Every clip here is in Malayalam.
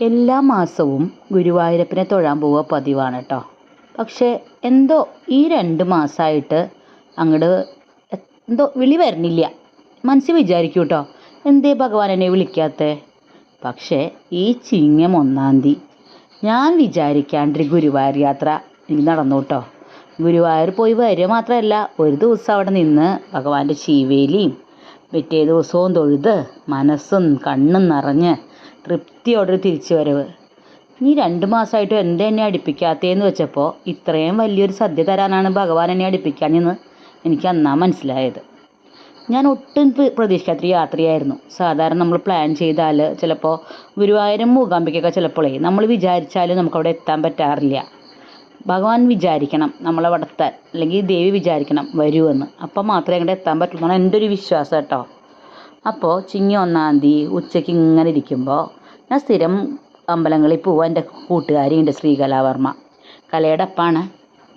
എല്ലാ മാസവും ഗുരുവായൂരപ്പനെ തൊഴാൻ പോവുക പതിവാണ് കേട്ടോ പക്ഷേ എന്തോ ഈ രണ്ട് മാസമായിട്ട് അങ്ങോട്ട് എന്തോ വിളി വരണില്ല. മനസ്സിൽ വിചാരിക്കൂ കേട്ടോ എന്തേ ഭഗവാൻ എന്നെ വിളിക്കാത്തത് പക്ഷേ ഈ ചിങ്ങം ഒന്നാം തീയതി ഞാൻ വിചാരിക്കാണ്ടൊരു ഗുരുവായൂർ യാത്ര എനിക്ക് നടന്നു കേട്ടോ ഗുരുവായൂർ പോയി വരിക മാത്രമല്ല ഒരു ദിവസം അവിടെ നിന്ന് ഭഗവാന്റെ ശീവേലിയും പിറ്റേ ദിവസവും തൊഴുത് മനസ്സും കണ്ണും നിറഞ്ഞ് തൃപ്തിയോടൊരു തിരിച്ചു വരവ് നീ രണ്ട് മാസമായിട്ട് എന്താ എന്നെ അടുപ്പിക്കാത്തതെന്ന് വെച്ചപ്പോൾ ഇത്രയും വലിയൊരു സദ്യ തരാനാണ് ഭഗവാൻ എന്നെ അടുപ്പിക്കാഞ്ഞെന്ന് എനിക്ക് അന്നാ മനസ്സിലായത്. ഞാൻ ഒട്ടും പ്ര- പ്രതീക്ഷിക്കാത്തൊരു യാത്രയായിരുന്നു. സാധാരണ നമ്മൾ പ്ലാൻ ചെയ്താൽ ചിലപ്പോൾ ഗുരുവായൂരം മൂകാംബിക്കൊക്കെ ചിലപ്പോഴേ നമ്മൾ വിചാരിച്ചാലും നമുക്കവിടെ എത്താൻ പറ്റാറില്ല. ഭഗവാൻ വിചാരിക്കണം നമ്മളെ എത്താൻ അല്ലെങ്കിൽ ദേവി വിചാരിക്കണം വരുമെന്ന് അപ്പം മാത്രമേ അങ്ങോട്ട് എത്താൻ പറ്റുള്ളൂ എന്നാണ് എന്റെ ഒരു വിശ്വാസം കേട്ടോ. അപ്പോൾ ചിങ്ങി ഒന്നാം തീയതി ഉച്ചയ്ക്ക് ഇങ്ങനെ ഇരിക്കുമ്പോൾ ഞാൻ സ്ഥിരം അമ്പലങ്ങളിൽ പോവാൻ എന്റെ കൂട്ടുകാരിയുണ്ട് ശ്രീകലാവർമ്മ. കലയുടെ അപ്പാണ്.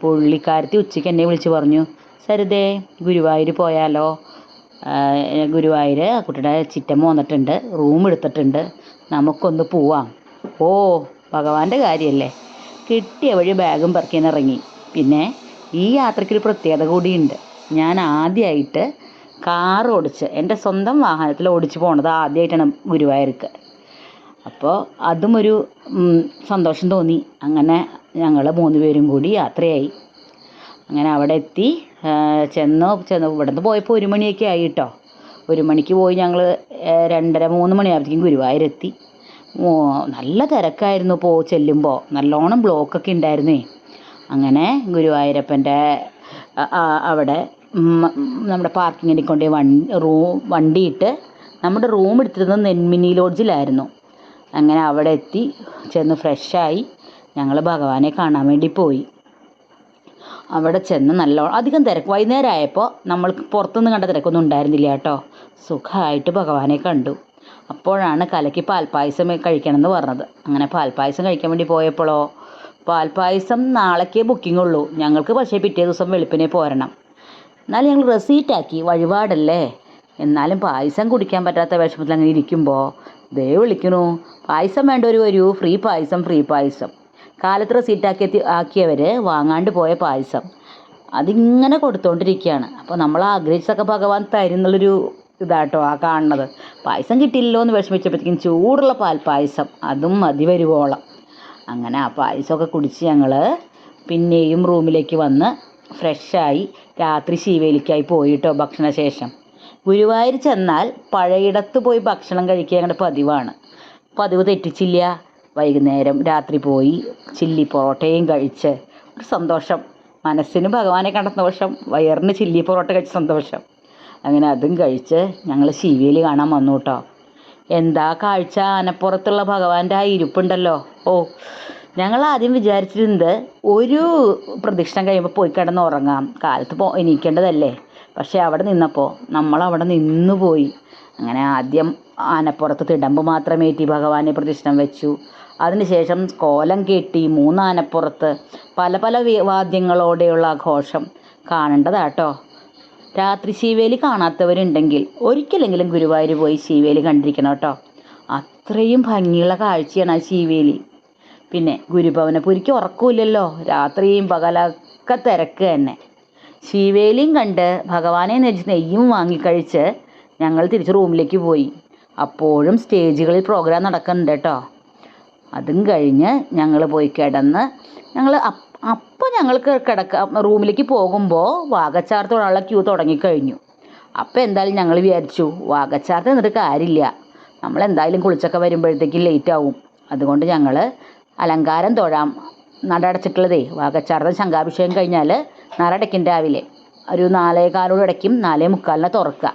പുള്ളിക്കാരത്തി ഉച്ചയ്ക്ക് എന്നെ വിളിച്ച് പറഞ്ഞു സരിതേ ഗുരുവായൂർ പോയാലോ? ഗുരുവായൂർ കുട്ടിയുടെ ചിറ്റമ്മ വന്നിട്ടുണ്ട് റൂം എടുത്തിട്ടുണ്ട്. നമുക്കൊന്ന് പോവാം. ഓ ഭഗവാന്റെ കാര്യമല്ലേ കിട്ടിയ വഴി ബാഗും പെറുക്കിന്ന് ഇറങ്ങി പിന്നെ ഈ യാത്രയ്ക്കൊരു പ്രത്യേകത കൂടിയുണ്ട്. ഞാൻ ആദ്യമായിട്ട് കാർ ഓടിച്ച് എന്റെ സ്വന്തം വാഹനത്തിൽ ഓടിച്ച് പോണത് ആദ്യമായിട്ടാണ് ഗുരുവായൂർക്ക്. അപ്പോൾ അതും ഒരു സന്തോഷം തോന്നി. അങ്ങനെ ഞങ്ങൾ മൂന്ന് പേരും കൂടി യാത്രയായി. അങ്ങനെ അവിടെ എത്തി. ചെന്ന് ചെന്നു. ഇവിടുന്ന് പോയപ്പോൾ ഒരു മണിയൊക്കെ ആയി കേട്ടോ ഒരു മണിക്ക് പോയി ഞങ്ങൾ രണ്ടര മൂന്ന് മണിയാകുമ്പോഴത്തേക്കും ഗുരുവായൂരെത്തി. നല്ല തിരക്കായിരുന്നു പോ ചെല്ലുമ്പോൾ നല്ലോണം ബ്ലോക്കൊക്കെ ഉണ്ടായിരുന്നേ. അങ്ങനെ ഗുരുവായൂരപ്പന്റെ അവിടെ നമ്മുടെ പാർക്കിങ്ങിൽ കൊണ്ട് വൺ റൂ വണ്ടിയിട്ട് നമ്മുടെ റൂം എടുത്തിരുന്നത് നെന്മിനി ലോഡ്ജിലായിരുന്നു. അങ്ങനെ അവിടെ എത്തി ചെന്ന് ഫ്രഷായി ഞങ്ങൾ ഭഗവാനെ കാണാൻ വേണ്ടി പോയി. അവിടെ ചെന്ന് നല്ല അധികം തിരക്ക് വൈകുന്നേരം ആയപ്പോൾ നമ്മൾക്ക് പുറത്തുനിന്ന് കണ്ട തിരക്കൊന്നും ഉണ്ടായിരുന്നില്ല കേട്ടോ. സുഖമായിട്ട് ഭഗവാനെ കണ്ടു. അപ്പോഴാണ് കലക്കി പാൽപ്പായസം കഴിക്കണം എന്ന് പറഞ്ഞത്. അങ്ങനെ പാൽപ്പായസം കഴിക്കാൻ വേണ്ടി പോയപ്പോഴോ പാൽപ്പായസം നാളേക്കേ ബുക്കിംഗ് ഉള്ളൂ. ഞങ്ങൾക്ക് പക്ഷേ പിറ്റേ ദിവസം വെളുപ്പിനെ പോരണം. എന്നാലും ഞങ്ങൾ റെസീറ്റാക്കി വഴിപാടല്ലേ? എന്നാലും പായസം കുടിക്കാൻ പറ്റാത്ത വിഷമത്തിൽ അങ്ങനെ ഇരിക്കുമ്പോൾ ദേ വിളിക്കണു. പായസം വേണ്ടവർ വരൂ. ഫ്രീ പായസം ഫ്രീ പായസം. കാലത്ത് റെസീറ്റാക്കി എത്തി ആക്കിയവർ വാങ്ങാണ്ട് പോയ പായസം. അതിങ്ങനെ കൊടുത്തോണ്ടിരിക്കുകയാണ് അപ്പോൾ നമ്മൾ ആഗ്രഹിച്ചതൊക്കെ ഭഗവാൻ തരുന്നുള്ളൊരു ഇതാട്ടോ ആ കാണുന്നത്. പായസം കിട്ടിയില്ലല്ലോ എന്ന് വിഷമിച്ചപ്പോഴത്തേക്കും ചൂടുള്ള പാൽ പായസം. അതും മതി വരുവോളം. അങ്ങനെ ആ പായസമൊക്കെ കുടിച്ച് ഞങ്ങൾ പിന്നെയും റൂമിലേക്ക് വന്ന് ഫ്രഷായി രാത്രി ശീവേലിക്കായി പോയിട്ടോ ഭക്ഷണശേഷം. ഗുരുവായൂർ ചെന്നാൽ പഴയിടത്ത് പോയി ഭക്ഷണം കഴിക്കുക ഞങ്ങളുടെ പതിവാണ്. പതിവ് തെറ്റിച്ചില്ല. വൈകുന്നേരം രാത്രി പോയി ചില്ലി പൊറോട്ടയും കഴിച്ച് ഒരു സന്തോഷം. മനസ്സിന് ഭഗവാനെ കണ്ട സന്തോഷം. വയറിന് ചില്ലി പൊറോട്ട കഴിച്ച സന്തോഷം. അങ്ങനെ അതും കഴിച്ച് ഞങ്ങൾ ശിവേലി കാണാൻ വന്നു കേട്ടോ. എന്താ കാഴ്ച? ആനപ്പുറത്തുള്ള ഭഗവാന്റെ ആ ഇരിപ്പുണ്ടല്ലോ. ഓ ഞങ്ങൾ ആദ്യം വിചാരിച്ചിരുന്നത് ഒരു പ്രദക്ഷിണം കഴിയുമ്പോൾ പോയി കിടന്ന് ഉറങ്ങാം. കാലത്ത് പോ എണീക്കേണ്ടതല്ലേ. പക്ഷേ അവിടെ നിന്നപ്പോൾ നമ്മൾ അവിടെ നിന്നു പോയി. അങ്ങനെ ആദ്യം ആനപ്പുറത്ത് തിടമ്പ് മാത്രമേറ്റി ഭഗവാനെ പ്രതിഷ്ഠം വെച്ചു. അതിനുശേഷം കോലം കെട്ടി മൂന്ന് ആനപ്പുറത്ത് പല പല വാദ്യങ്ങളോടെയുള്ള ആഘോഷം കാണേണ്ടതാട്ടോ. രാത്രി ശീവേലി കാണാത്തവരുണ്ടെങ്കിൽ ഒരിക്കലെങ്കിലും ഗുരുവായൂർ പോയി ശീവേലി കണ്ടിരിക്കണം കേട്ടോ. അത്രയും ഭംഗിയുള്ള കാഴ്ചയാണ് ആ ശീവേലി. പിന്നെ ഗുരുഭവനപുരിക്ക് ഉറക്കമില്ലല്ലോ രാത്രിയും പകലൊക്കെ തിരക്ക് തന്നെ. ശിവേലിയും കണ്ട് ഭഗവാനെ നെച്ച് നെയ്യും വാങ്ങിക്കഴിച്ച് ഞങ്ങൾ തിരിച്ച് റൂമിലേക്ക് പോയി. അപ്പോഴും സ്റ്റേജുകളിൽ പ്രോഗ്രാം നടക്കുന്നുണ്ട് കേട്ടോ. അതും കഴിഞ്ഞ് ഞങ്ങൾ പോയി കിടന്ന് ഞങ്ങൾ അപ്പോൾ ഞങ്ങൾക്ക് കിടക്ക റൂമിലേക്ക് പോകുമ്പോൾ വാഗച്ചാർത്തോടുള്ള ക്യൂ തുടങ്ങിക്കഴിഞ്ഞു. അപ്പോൾ എന്തായാലും ഞങ്ങൾ വിചാരിച്ചു വാഗച്ചാർത്ത് എന്നിട്ട് കാര്യമില്ല. നമ്മൾ എന്തായാലും കുളിച്ചൊക്കെ വരുമ്പോഴത്തേക്കും ലേറ്റ് ആവും. അതുകൊണ്ട് ഞങ്ങൾ അലങ്കാരം തൊഴാം. നട അടച്ചിട്ടുള്ളതേ ശങ്കാഭിഷേകം കഴിഞ്ഞാൽ നട അടയ്ക്കും രാവിലെ. ഒരു നാലേ കാലോട് അടയ്ക്കും നാലേ മുക്കാലിനെ തുറക്കുക.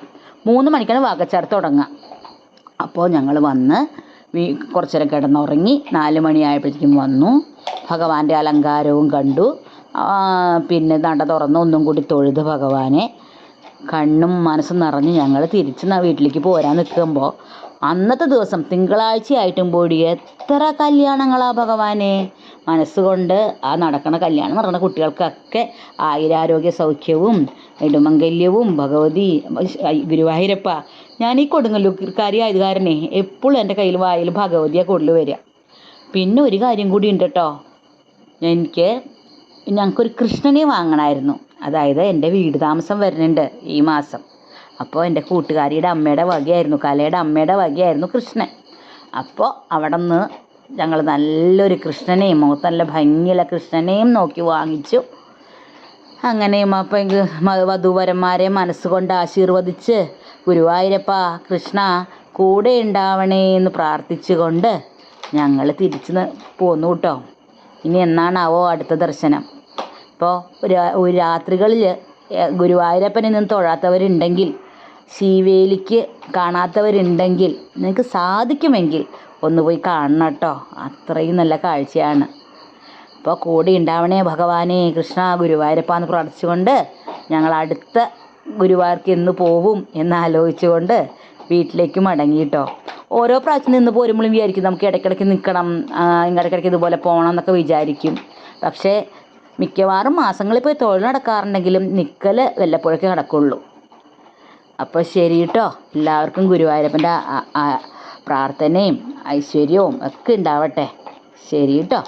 മൂന്ന് മണിക്കാണ് വാഗച്ചാർത്ത് തുടങ്ങുക. അപ്പോൾ ഞങ്ങൾ വന്ന് വീ കുറച്ച് നേരം കിടന്നുറങ്ങി നാല് മണിയായപ്പോഴത്തേക്കും വന്നു. ഭഗവാന്റെ അലങ്കാരവും കണ്ടു. പിന്നെ നട തുറന്ന് ഒന്നും കൂടി തൊഴുത് ഭഗവാനെ കണ്ണും മനസ്സും നിറഞ്ഞ് ഞങ്ങൾ തിരിച്ച് വീട്ടിലേക്ക് പോരാൻ നിൽക്കുമ്പോൾ അന്നത്തെ ദിവസം തിങ്കളാഴ്ചയായിട്ടും കൂടി എത്ര കല്യാണങ്ങളാ ഭഗവാനെ? മനസ്സുകൊണ്ട് ആ നടക്കണ കല്യാണം നടക്കുന്ന കുട്ടികൾക്കൊക്കെ ആയുരാരോഗ്യ സൗഖ്യവും നെടുമംഗല്യവും ഭഗവതി ഗുരുവായൂരപ്പ. ഞാൻ ഈ കൊടുങ്ങല്ലൂർക്കാരി ആയത് കാരണേ എപ്പോഴും എന്റെ കയ്യിൽ വായിൽ ഭഗവതിയെ കൂടുതൽ വരിക. പിന്നെ ഒരു കാര്യം കൂടി ഉണ്ട് കേട്ടോ എനിക്ക് ഞങ്ങൾക്കൊരു കൃഷ്ണനെ വാങ്ങണമായിരുന്നു. അതായത് എന്റെ വീട് താമസം വരുന്നുണ്ട് ഈ മാസം. അപ്പോൾ എന്റെ കൂട്ടുകാരിയുടെ അമ്മയുടെ വകയായിരുന്നു കലയുടെ അമ്മയുടെ വകയായിരുന്നു കൃഷ്ണൻ. അപ്പോൾ അവിടെ നിന്ന് ഞങ്ങൾ നല്ലൊരു കൃഷ്ണനെയും മുഖത്ത് നല്ല ഭംഗിയുള്ള കൃഷ്ണനെയും നോക്കി വാങ്ങിച്ചു. അങ്ങനെയും അപ്പം വധുവരന്മാരെ മനസ്സുകൊണ്ട് ആശീർവദിച്ച് ഗുരുവായൂരപ്പ കൃഷ്ണ കൂടെ ഉണ്ടാവണേ എന്ന് പ്രാർത്ഥിച്ചുകൊണ്ട് ഞങ്ങൾ തിരിച്ച് പോന്നു കേട്ടോ ഇനി എന്നാണാവോ അടുത്ത ദർശനം? ഇപ്പോൾ രാത്രികളിൽ ഗുരുവായൂരപ്പനെ നിന്ന് തൊഴാത്തവരുണ്ടെങ്കിൽ ശീവേലിക്ക് കാണാത്തവരുണ്ടെങ്കിൽ നിങ്ങൾക്ക് സാധിക്കുമെങ്കിൽ ഒന്ന് പോയി കാണണം കേട്ടോ അത്രയും നല്ല കാഴ്ചയാണ്. അപ്പോൾ കൂടെ ഉണ്ടാവണേ ഭഗവാനെ കൃഷ്ണ ഗുരുവായൂരപ്പ എന്ന് പ്രാർത്ഥിച്ചുകൊണ്ട് ഞങ്ങൾ അടുത്ത ഗുരുവായൂർക്ക് എന്ന് പോവും എന്ന് ആലോചിച്ചുകൊണ്ട് വീട്ടിലേക്ക് മടങ്ങി ഓരോ പ്രാവശ്യം നിന്ന് പോരുമ്പോഴും വിചാരിക്കും നമുക്ക് ഇടയ്ക്കിടയ്ക്ക് നിൽക്കണം ഇങ്ങടയ്ക്കിടയ്ക്ക് ഇതുപോലെ പോകണം എന്നൊക്കെ വിചാരിക്കും. പക്ഷേ മിക്കവാറും മാസങ്ങളിൽ പോയി തൊഴിൽ നടക്കാറുണ്ടെങ്കിലും നിൽക്കൽ വല്ലപ്പോഴൊക്കെ നടക്കുള്ളൂ. അപ്പോൾ ശരി കേട്ടോ എല്ലാവർക്കും ഗുരുവായൂരപ്പന്റെ പ്രാർത്ഥനയും ഐശ്വര്യവും ഒക്കെ ഉണ്ടാവട്ടെ. ശരി കേട്ടോ